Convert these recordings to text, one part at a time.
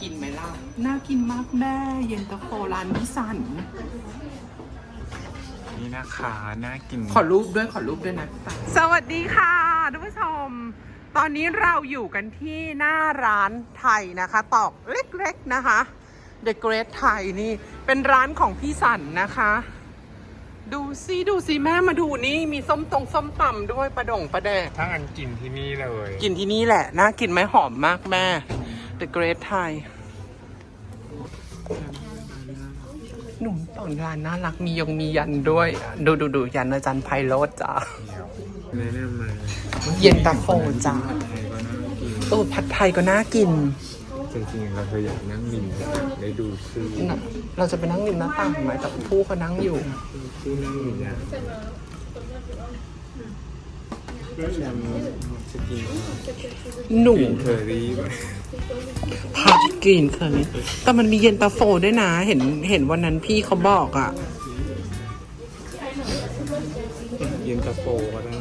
กินไหมล่ะ น่ากินมากแม่เย็นตาโฟร้านพิสัน นี่นะคะน่ากินขอรูปด้วยขอรูปด้วยนะสวัสดีค่ะทุกผู้ชม ตอนนี้เราอยู่กันที่หน้าร้านไทยนะคะ ตอกเล็กๆนะคะ The Great Thai นี่เป็นร้านของพี่สันนะคะ ดูซิดูซิแม่มาดูนี่มีส้มตรงส้มตำด้วยประดงประแดกถ้าอันกินที่นี่เลย กินที่นี่แหละน่ากินไหมหอมมากแม่ The Great Thai หนุ่มตอนร้านน่ารักมียงมียันด้วย ดูดูดูยันอาจารย์ไพโรธจ้าแนะนำมาเย็นตาโฟจ้าผัดไทยก็น่ากินเออผัดไทยก็น่ากิน จริงๆเราเคยอยากนั่งริมได้ดูชื่อน่ะเราจะไปนั่งริมหน้าต่างไหมแต่ผู้เขานั่งอยู่ชื่อนั่งอยู่เนี่ย แชมป์จะกินหนูกลิ่นเคอรี่ไหมผัดกลิ่นเคยไหมแต่มันมีเย็นตาโฟด้วยนะ เห็นเห็นวันนั้นพี่เขาบอกอะ่ะ เย็นตาโฟก็ได้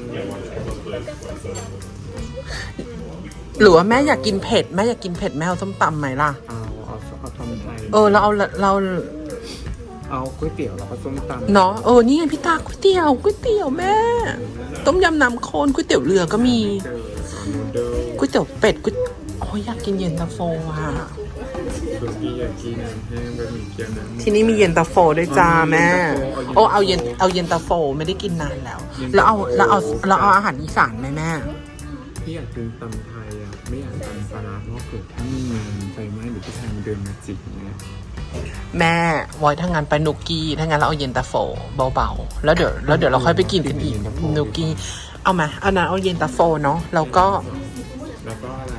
หรือว่าแม่อยากกินเผ็ด แม่อยากกินเผ็ดแม่เอาส้มตำไหมล่ะ เอาเอาเอาทำไทยเออเราเอาเรา เอาก๋วยเตี๋ยวแล้วก็ส้มตำเนาะเออนี่ไงพี่ตาก๋วยเตี๋ยวก๋วยเตี๋ยวแม่ ต้มยำน้ำข้นก๋วยเตี๋ยวเรือก็มีเจอสอนนูเดิลก๋วยเตี๋ยวเป็ดก๋วยโอ้ยอยากกินเย็นตาโฟอะสุกี้ยากิน้ำแห้งบะหมี่เกี๊ยวน้ำ ที่นี่มีเย็นตาโฟด้วยจ้าแม่เอาโอ้เอาเอาเย็เย็นนเอาเย็นตาโฟไม่ได้กินนานแล้ว เย็นแล้วเอาตาโฟแล้วเอาแล้วเอาอาหารอีสานไหมแม่ พี่อยากกินตำไทยอะไม่อยากตำปลาร้าเพราะเกิดถ้ามีงานไฟไหม้หรือพี่ชายมันเดินมาจิกเนี่ย แม่วอยถ้างานไปนุกกี้ถ้างั้นเราเอาเย็นตาโฟเบาๆแล้วเดี๋ยวแล้วเดี๋ยวเราค่อยไปกินกันอีกนุกกี้เอามาเอาน้ำเอาเย็นตาโฟเนาะแล้วก็ แล้วก็อะไร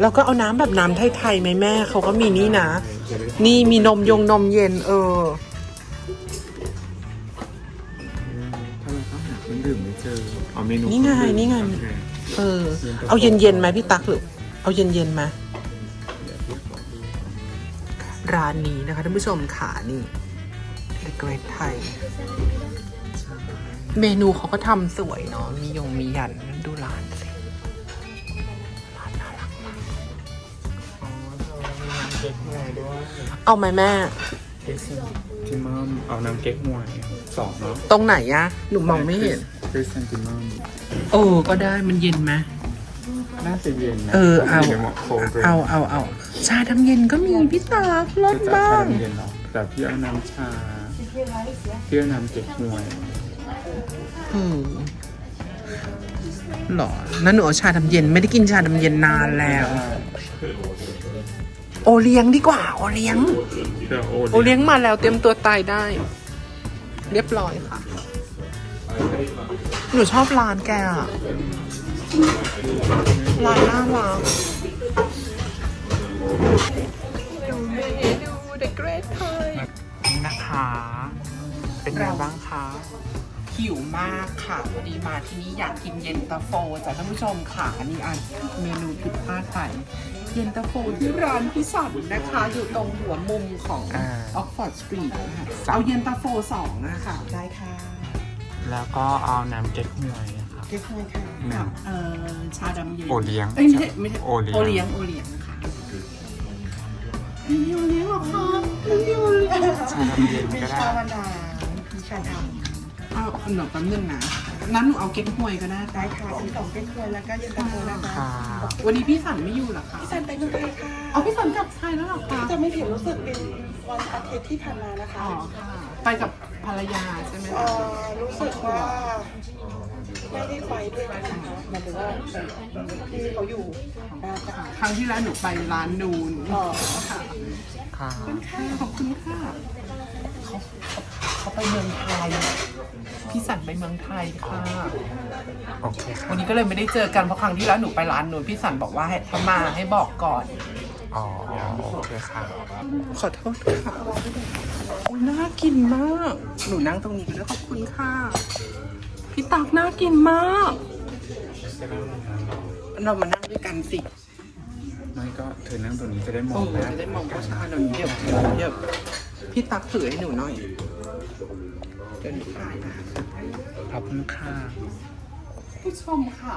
แล้วก็เอาน้ำแบบน้ำไทยๆไหมแม่เขาก็มีนี่นะจะได้นี่มีนมยงนมเย็น เออทำไมเขาหาเครื่องดื่มไม่เจออ๋อเมนูนี่ไงเครื่องดื่มนี่ไงโอเคเออ เอาเย็นเย็นๆไหมพี่ตั๊กหรือ เอาเย็นเย็นๆไหมเดี๋ยวพี่ขอดู ร้านนี้นะคะท่านผู้ชมขานี่ The Great Thai เมนูเขาก็ทำสวยเนาะมียงมียันดูร้านสิร้านน่ารักมากอ๋อเธอมีน้ำเก๊กฮวยด้วยเอาไหมแม่ เก๊กซิมัมเอาน้ำเก๊กฮวยสองเนาะตรงไหนอะหนูมองไม่เห็นคริสเซนติมัมโอ้ก็ได้มันเย็นไหม น่าจะเย็นนะเออเอา ดี๋ยวเหมาะโคเบรเอาเอาเอาชาทำเย็นก็มีพี่ตากรสจะจัดบ้าชางเย็นเนาะแต่พี่เอาน้ำชาพี่เอาน้ำเก๊กฮวยอืมหรอนั่นหนูเอาชาทำเย็นไม่ได้กินชาทำเย็นนานแล้ว โอเลี้ยงดีกว่า โอเลี้ยง เดี๋ยวโอโอเลี้ยงมาแล้วเตรียมตัวตายได้ เรียบร้อยค่ะ หนูชอบร้านแกอะ ร้านน่ารักดูเมนู The Great Thai นี่นะคะ เป็นไงบ้างคะหิวมากค่ะพอดีมาที่นี่อยากกินเย็นตาโฟจากท่านผู้ชมค่ะอันนี้อันเมนูผิดพลาดไปเย็นตาโฟที่ร้านพิสันนะคะ อยู่ตรงหัวมุมของอ่าออกฟอร์ดสตรีทนะคะเอาเย็นตาโฟสองนะคะ ได้ค่ะ แล้วก็เอาน้ำเก๊กฮวยนะคะเก๊กฮวยค่ะ หนึ่งกับเอ่อชาดำเย็นโอเลี้ยง เอ้ยไม่ใช่ไม่ใช่โอเลี้ยง โอเลี้ยงโอเลี้ยงค่ะมีโอเลี้ยงเหรอคะมีโอเลี้ยงชาดำเย็นก็ได้ ชาวันดามีชาดำเอาหนูแป๊บนึงนะนั้นหนูเอาเก๊กฮวยก็ได้ได้ค่ะซื้อสองเป็นควยแล้วก็เย็นตาโฟนะคะค่ะ วันนี้พี่สันไม่อยู่เหรอคะพี่สันไปเมืองไทยค่ะเอาพี่สันกลับไทยแล้วเหรอคะจะไม่ผิดรู้สึกเป็นวันอาทิตย์ที่ผ่านมานะคะอ๋อค่ะ ไปกับภรรยาใช่ไหมเอ่คะอรู้สึกว่า ไม่ได้ไปด้วยนะคะหมายถึงว่าที่เขาอยู่นะคะครั้งที่แล้วหนูไปร้านนูนอ๋อค่ะค่ะขอบคุณค่ะเขาเขาไปเมืองไทยพี่สันไปเมืองไทยค่ะโอเคค่ะวันนี้ก็เลยไม่ได้เจอกันเพราะครั้งที่แล้วหนูไปร้านนูนพี่สันบอกว่าให้ถ้ามาให้บอกก่อน อ๋อโอเคค่ะ ขอโทษค่ะโอ้ยน่ากินมาก หนูนั่งตรงนี้ก็ได้ขอบคุณค่ะ พี่ตักน่ากินมาก เรามานั่งด้วยกันสิไม่ก็เธอนั่งตรงนี้จะได้มอโอ้งหน้าจะได้มองผู้ชายหน่อยเยียบเยียบพี่ตักถือให้หนูหน่อยเดินไปนะขอบคุณค่ะผู้ชมค่ะ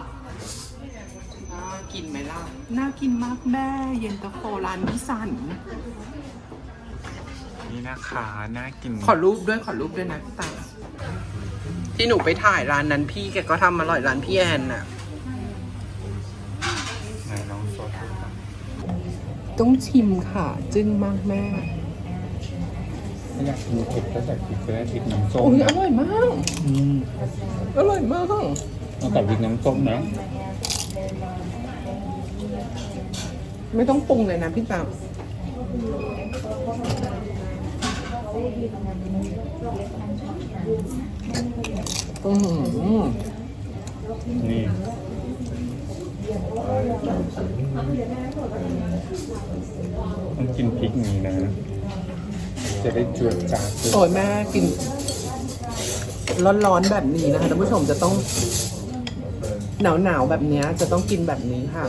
น่ากินไหมล่ะ น่ากินมากแม่เย็นตาโฟร้านพิสัน นี่นะคะน่ากินขอรูปด้วยขอรูปด้วยนะตา ที่หนูไปถ่ายร้านนั้นพี่แกก็ทำอร่อยร้านพี่แอนน่ะ ไหนลองซดดูครับต้องชิมค่ะ จึ้งมากแม่ถ้าอยากกินเผ็ดก็ใส่พริกก็ได้พริกน้ำส้มโอ้ยอนะร่อยมาก อืมอร่อยมากต้องใส่พริกน้ำส้มนะไม่ต้องปรุงเลยนะพี่ตาม อือหือนี่ต้องกินพริกนี้นะ จะได้จวดจ้าด้วยโอ้ยแม่กิน ร้อนๆแบบนี้นะคะท่านผู้ชมจะต้องหนาวๆแบบนี้จะต้องกินแบบนี้ค่ะ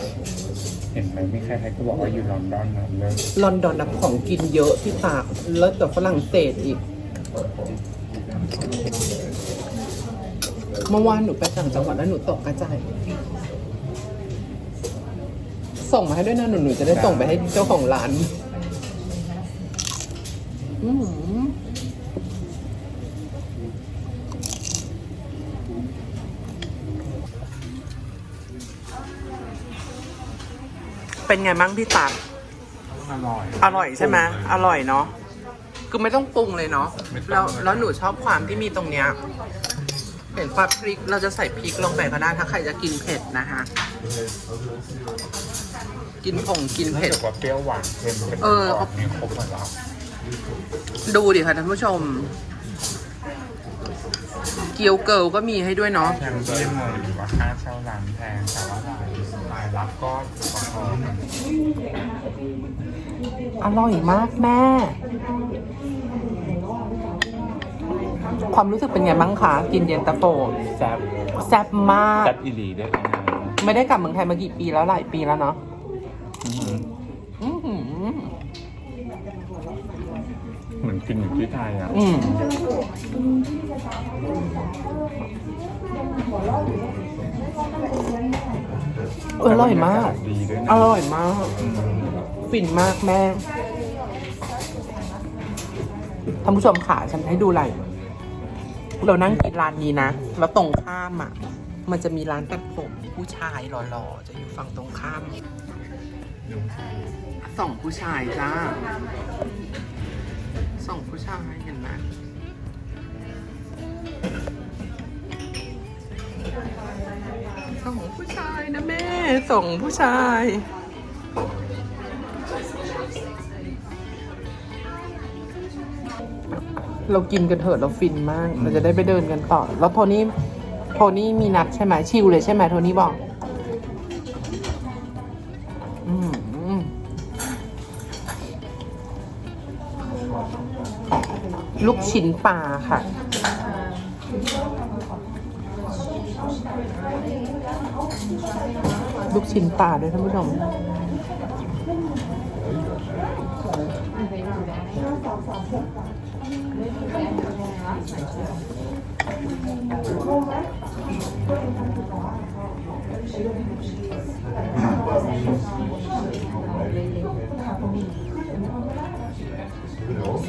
เห็นไหมไมีใครๆก็บอกว่าอยู่ลอนดอนนะเลยลอนดอนนะของกินเยอะที่ตากเลิศแต่ฝรั่งเศสอีก เมื่อวานหนูไปต่างจังหวัดแล้วหนูตกกระจายส่งมาให้ด้วยนะหนูหนูจะได้ส่งไปให้เจ้าของร้านอือหือ เป็นไงบ้างพี่ตักอร่อยอร่อยใช่ไหมอร่อยเนาะคือไม่ต้องปรุงเลยเนาะไม่ต้องแล้วเลยแล้วหนูชอบความที่มีตรงเนี้ยเห็นปลาพริกเราจะใส่พริกลงไปก็ได้ถ้าใครจะกินเผ็ดนะคะกินผงกินรู้เผ็ดสึกว่าเปรี้ยวหวานเค็มเผ็ดเออออกนี่ครบหมดแล้วดูดิค่ะท่านผู้ชม เกี๊ยวเกิลก็มีให้ด้วยเนาะยังไม่ได้มองอยู่ว่าค่าเช่าร้านแพงแต่ว่ารายรายรับก็พอๆกันอร่อยมากแม่ ความรู้สึกเป็นไงบ้างคะ กินเย็นตาโฟแซ่บแซ่บมาก แซ่บอีหลีด้วยนะไม่ได้กลับเมืองไทยมากี่ปีแล้วหลายปีแล้วเนาะ อื้อหืออื้อหือ เหมือนกินอยู่ที่ไทยอะอืมเอออร่อยมาก ดีด้วยนะอร่อยมาก อืมฟินมากแม่ท่านผู้ชมค่ะฉันให้ดูอะไร เรานั่งกินร้านนี้นะ แล้วตรงข้ามอะ มันจะมีร้านตัดผมผู้ชายหล่อๆ จะอยู่ฝั่งตรงข้าม สองผู้ชายจ้า สองผู้ชายเห็นไหมสองผู้ชายนะแม่สองผู้ชายเรากินกันเถอะเราฟินมาก เราจะได้ไปเดินกันต่อ แล้วโทนี่โทนี่มีนัดใช่ไหมชิลเลยใช่ไหมโทนี่บอกอืม ลูกชิ้นปลาค่ะ ลูกชิ้นปลาด้วยท่านผู้ชม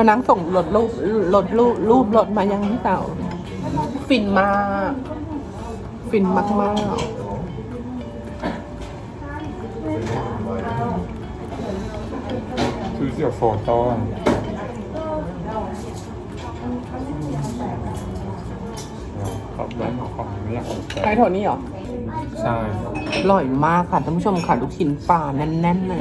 านั่งส่งรถรูปรถรูปรูปรถมายังพี่เต่าฟินมาก ฟินมากมากคือเสียโฟโต้ขอบแว่นของของไม่อยากออกๆแต่ใช่โทนี่เหรอ ใช่อร่อยมากค่ะท่านผู้ชมค่ะลูกชิ้นปลาแน่นๆเลย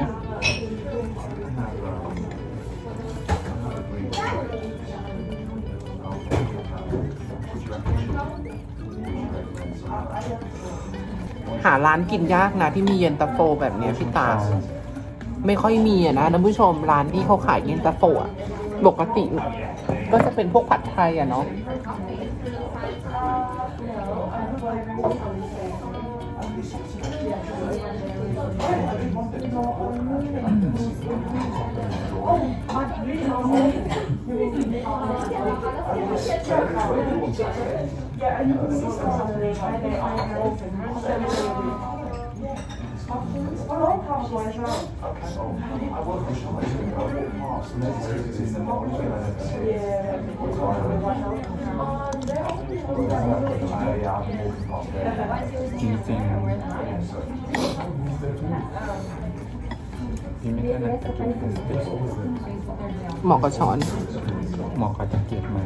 าร้านกินยากนะที่มีเย็นตาโฟแบบเนี้ยพี่ตาไม่ค่อยมีอะนะท่านผู้ชมร้านที่เขาขายเย็นตาโฟอะปกติ ก็จะเป็นพวกผัดไทยอะเนาะ จริงจริงๆพี่ไม่ถนัดตะเกียบเป็นสเต็กเหมาะกับช้อน เหมาะกับตะเกียบไหม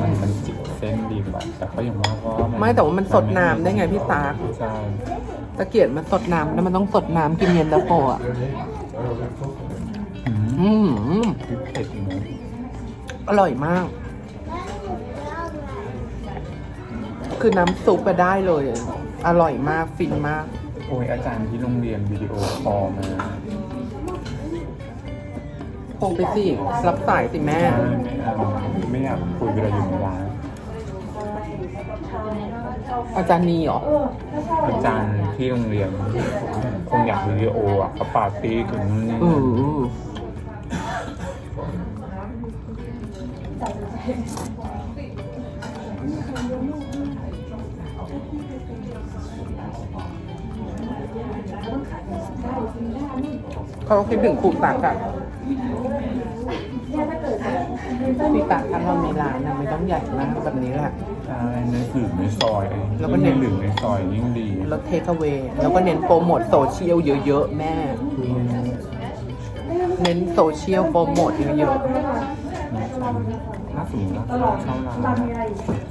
มันมันจิกเส้นดีกว่าแต่เขายังว่าว่าไม่แต่ว่ามันสดน้ำได้ไงพี่ตาใช่ตะเกียบมันสดน้ำแล้วมันต้องสดน้ำกินเย็นตาโฟอะอืมอืมคือเผ็ดอยู่นะอร่อยมาก คือน้ำซุปไปได้เลย อร่อยมากฟินมาก โอ้ยอาจารย์ที่โรงเรียนวิดีโอคอลมา คงไปสิ รับสายสิแม่ ไม่เอาไม่อยากคุยเวลาอยู่ในร้านอาจารย์นีเหรอ อาจารย์ที่โรงเรียนคงอยากวิดีโออะเขาปาร์ตี้กันนู่นนี่อือเขาก็คิดถึงครูตักอะ พี่ตักถ้าเรามีร้านนะไม่ต้องใหญ่มากแบบนี้แหละ ใช่ในหรือในซอยแล้วก็เน้ในนหรือในซอยยิ่งดีแล้วเทคเวแล้วก็เน้นโปรโมทโซเชียลเยอะๆ แม่ เน้นโซเชียลโปรโมทเยอะถ้าสมมติว่าเราเช่าร้าน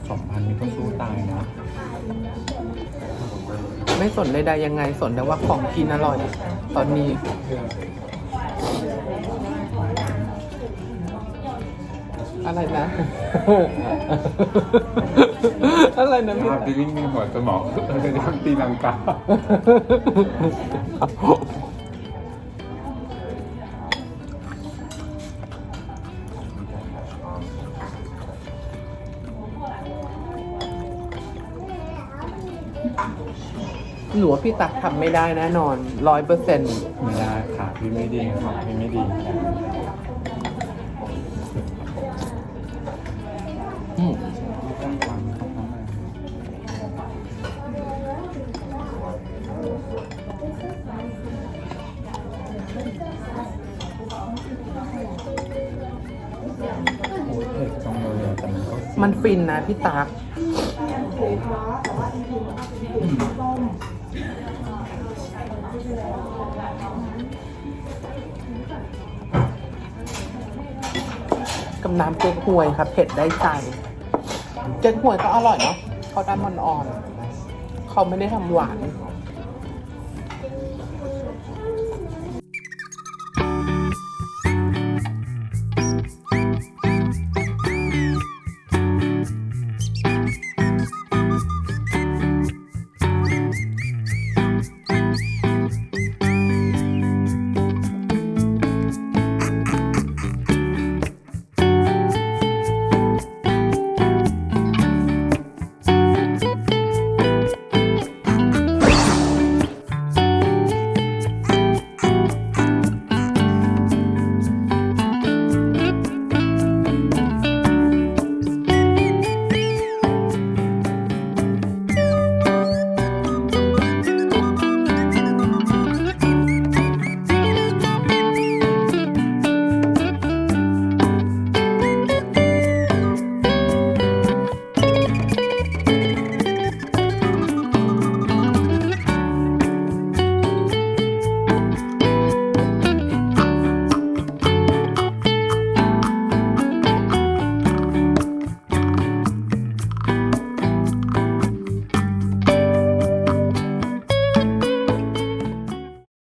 สองพันนี่ก็สู้ตายนะ ๆ ไม่สนใดๆยังไงสนแต่ว่าของกินอร่อย ตอนนี้ อะไรนะ อะไรนะพี่ภาพที่วิ่งในหัวสมองเราจะทำตีลังกาหนูว่าพี่ตักทำไม่ได้แน่นอนร้อยเปอร์เซ็นต์ ไม่ได้ค่ะพี่ไม่ดีค่ะพี่ไม่ดี มันฟินนะพี่ตักกับน้ำเก๊กฮวยครับเผ็ดได้ใจ เก๊กฮวยก็อร่อยเนาะเขาทำมันอ่อน เขาไม่ได้ทำหวาน